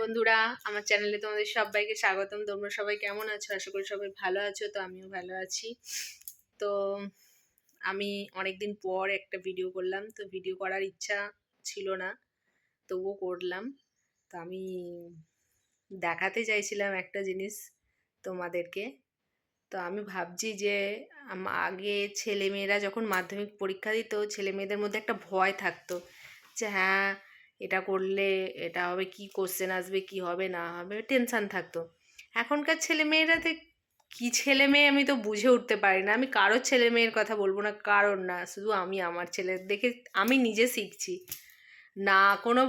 বন্ধুরা, আমার চ্যানেলে তোমাদের সবাইকে স্বাগতম। তোমরা সবাই কেমন আছো? আশা করি সবাই ভালো আছো, তো আমিও ভালো আছি। তো আমি অনেকদিন পর একটা ভিডিও করলাম, তো ভিডিও করার ইচ্ছা ছিল না, তবুও করলাম। তো আমি দেখাতে চাইছিলাম একটা জিনিস তোমাদেরকে। তো আমি ভাবছি যে আগে ছেলেমেয়েরা যখন মাধ্যমিক পরীক্ষা দিত ছেলে মেয়েদের মধ্যে একটা ভয় থাকতো যে হ্যাঁ এটা করলে এটা হবে, কি কোশ্চেন আসবে, কি হবে, না হবে টেনশান থাকতো। এখনকার ছেলে মেয়েরা কি ছেলে মেয়ে আমি তো বুঝে উঠতে পারি না। আমি কারোর ছেলে মেয়ের কথা বলব না, কারোর না, শুধু আমি আমার ছেলে দেখে আমি নিজে শিখছি। না কোনো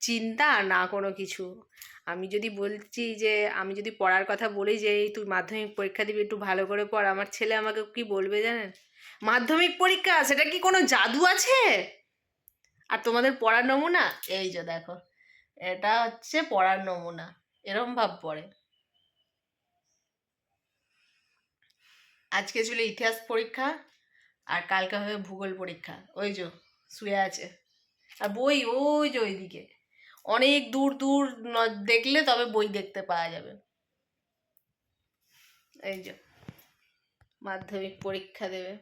চিন্তা, না কোনো কিছু। আমি যদি বলছি যে, আমি যদি পড়ার কথা বলি যে তুই মাধ্যমিক পরীক্ষা দিবি, একটু ভালো করে পড়। আমার ছেলে আমাকে কি বলবে জানেন? মাধ্যমিক পরীক্ষা, সেটা কি কোনো জাদু আছে? আর তোমাদের পড়ার নমুনা? এই যে দেখো, এটা হচ্ছে পড়ার নমুনা, এরম ভাব পড়ে। আজকে ছিল ইতিহাস পরীক্ষা আর কালকে হবে ভূগোল পরীক্ষা। ওই যে, শুয়ে আছে। আর বই, ওই যে ওইদিকে। অনেক দূর দূর দেখলে তবে বই দেখতে পাওয়া যাবে। এই যে, মাধ্যমিক পরীক্ষা দেবে।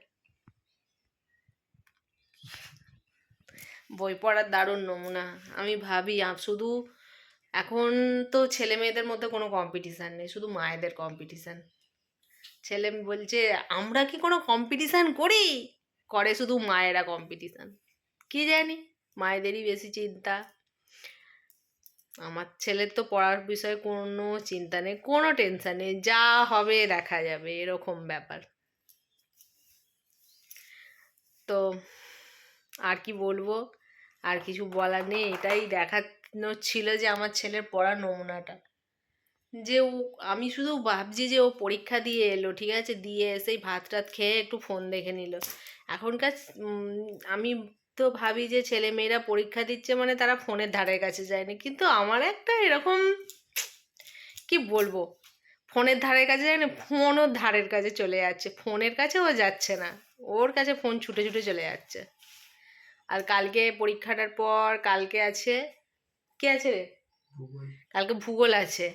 বই পড়ার দারুণ নমুনা। আমি ভাবি শুধু এখন তো ছেলে মেয়েদের মধ্যে কোনো কম্পিটিশান নেই, শুধু মায়েদের কম্পিটিশান ছেলে বলছে, আমরা কি কোনো কম্পিটিশান করি? করে শুধু মায়েরা কম্পিটিশান কি জানি, মায়েদেরই বেশি চিন্তা। আমার ছেলের তো পড়ার বিষয়ে কোনো চিন্তা নেই, কোনো টেনশন নেই, যা হবে দেখা যাবে, এরকম ব্যাপার। তো আর কি বলব? আর কিছু বলার নেই, এটাই দেখানো ছিল যে আমার ছেলের পড়ার নমুনাটা। যে ও, আমি শুধু ভাবছি যে ও পরীক্ষা দিয়ে এলো, ঠিক আছে? দিয়ে এসেই ভাত টাত খেয়ে একটু ফোন দেখে নিল। এখনকার আমি তো ভাবি যে ছেলে মেয়েরা পরীক্ষা দিচ্ছে মানে তারা ফোনের ধারের কাছে যায়নি। কিন্তু আমার একটা এরকম, কি বলব? ফোনের ধারের কাছে যায় না ফোনও ধারের কাছে চলে যাচ্ছে। ফোনের কাছে ও যাচ্ছে না। ওর কাছে ফোন ছুটে ছুটে চলে যাচ্ছে। আর কালকে পরীক্ষাটার পর কালকে আছে কে আছে রে? কালকে ভূগোল আছে।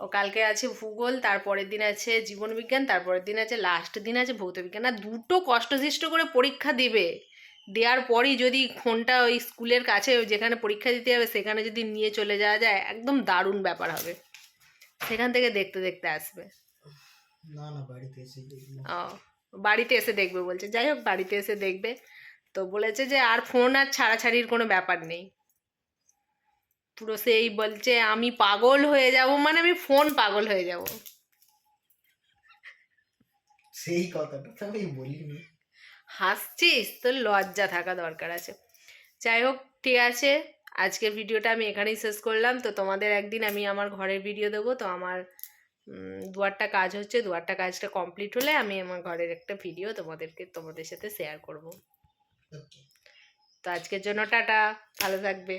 ও কালকে আছে ভূগোল তারপরের দিন আছে জীবনবিজ্ঞান তারপরের দিন আছে লাস্ট দিন আছে ভৌতবিজ্ঞান। আর দুটো কষ্টসৃষ্ট করে পরীক্ষা দেবে। দেওয়ার পরই যদি ফোনটা ওই স্কুলের কাছে যেখানে পরীক্ষা দিতে হবে সেখানে যদি নিয়ে চলে যাওয়া যায় একদম দারুণ ব্যাপার হবে। সেখান থেকে দেখতে দেখতে আসবে। না না বাড়িতে এসে ও বাড়িতে এসে দেখবে বলছে। যাই হোক বাড়িতে এসে দেখবে। তো বলেছে যে আর ফোন আর ছাড়াছাড়ির কোনো ব্যাপার নেই। পুরো সেই বলছে আমি পাগল হয়ে যাব। মানে আমি ফোন পাগল হয়ে যাব। সেই কথাটা তো আমি বলিনি। হাসছিস? তোর লজ্জা থাকা দরকার আছে। যাই হোক ঠিক আছে। আজকের ভিডিওটা আমি এখানেই শেষ করলাম। তো তোমাদের একদিন আমি আমার ঘরের ভিডিও দেবো। তো আমার দুয়ারটা কাজ হচ্ছে। দুয়ারটা কাজটা কমপ্লিট হলে আমি আমার ঘরের একটা ভিডিও তোমাদেরকে তোমাদের সাথে শেয়ার করব। তো আজকের জন্য টাটা ভালো থাকবে।